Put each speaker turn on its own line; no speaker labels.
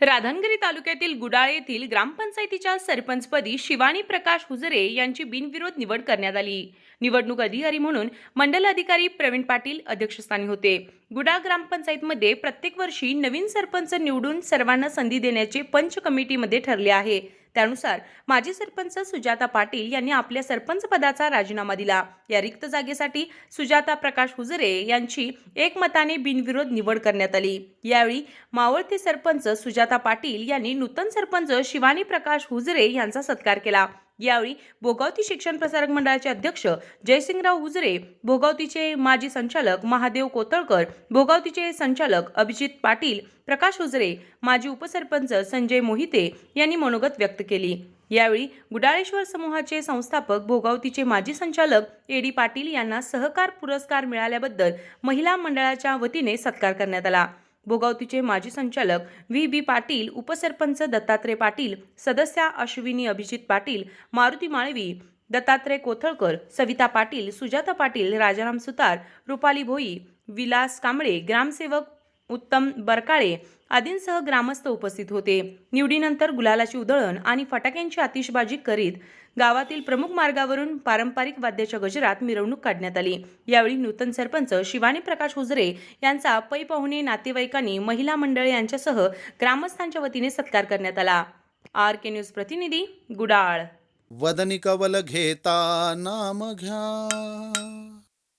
राधानगिरी तालुक्यातील गुडाळ येथील ग्रामपंचायतीच्या सरपंचपदी शिवानी प्रकाश हुजरे यांची बिनविरोध निवड करण्यात आली. निवडणूक अधिकारी म्हणून मंडल अधिकारी प्रवीण पाटील अध्यक्षस्थानी होते. गुडाळ ग्रामपंचायतमध्ये प्रत्येक वर्षी नवीन सरपंच निवडून सर्वांना संधी देण्याचे पंच कमिटीमध्ये ठरले आहे. त्यानुसार माजी सरपंच सुजाता पाटील यांनी आपल्या सरपंच पदाचा राजीनामा दिला. या रिक्त जागेसाठी सुजाता प्रकाश हुजरे यांची एकमताने बिनविरोध निवड करण्यात आली. यावेळी मावळते सरपंच सुजाता पाटील यांनी नूतन सरपंच शिवानी प्रकाश हुजरे यांचा सत्कार केला. यावेळी भोगावती शिक्षण प्रसारक मंडळाचे अध्यक्ष जयसिंगराव हुजरे भोगावतीचे माजी संचालक महादेव कोतळकर भोगावतीचे संचालक अभिजित पाटील प्रकाश हुजरे माजी उपसरपंच संजय मोहिते यांनी मनोगत व्यक्त केली. यावेळी गुडाळेश्वर समूहाचे संस्थापक भोगावतीचे माजी संचालक एडी पाटील यांना सहकार पुरस्कार मिळाल्याबद्दल महिला मंडळाच्या वतीने सत्कार करण्यात आला. भोगावतीचे माजी संचालक व्ही बी पाटील उपसरपंच दत्तात्रय पाटील सदस्या अश्विनी अभिजित पाटील मारुती माळवी दत्तात्रय कोथळकर सविता पाटील सुजाता पाटील राजाराम सुतार रुपाली भोई विलास कांबळे ग्रामसेवक उत्तम बरकाळे आदींसह ग्रामस्थ उपस्थित होते. निवडीनंतर गुलालाची उधळण आणि फटाक्यांची आतिषबाजी करीत गावातील प्रमुख मार्गावरून पारंपरिक वाद्याच्या गजरात मिरवणूक काढण्यात आली. यावेळी नूतन सरपंच शिवानी प्रकाश हुजरे यांचा पै पाहुणे नातेवाईकांनी महिला मंडळ यांच्यासह ग्रामस्थांच्या वतीने सत्कार करण्यात आला. आर के न्यूज प्रतिनिधी गुडाळ.
वदनी कवल घेता नाम घ्या.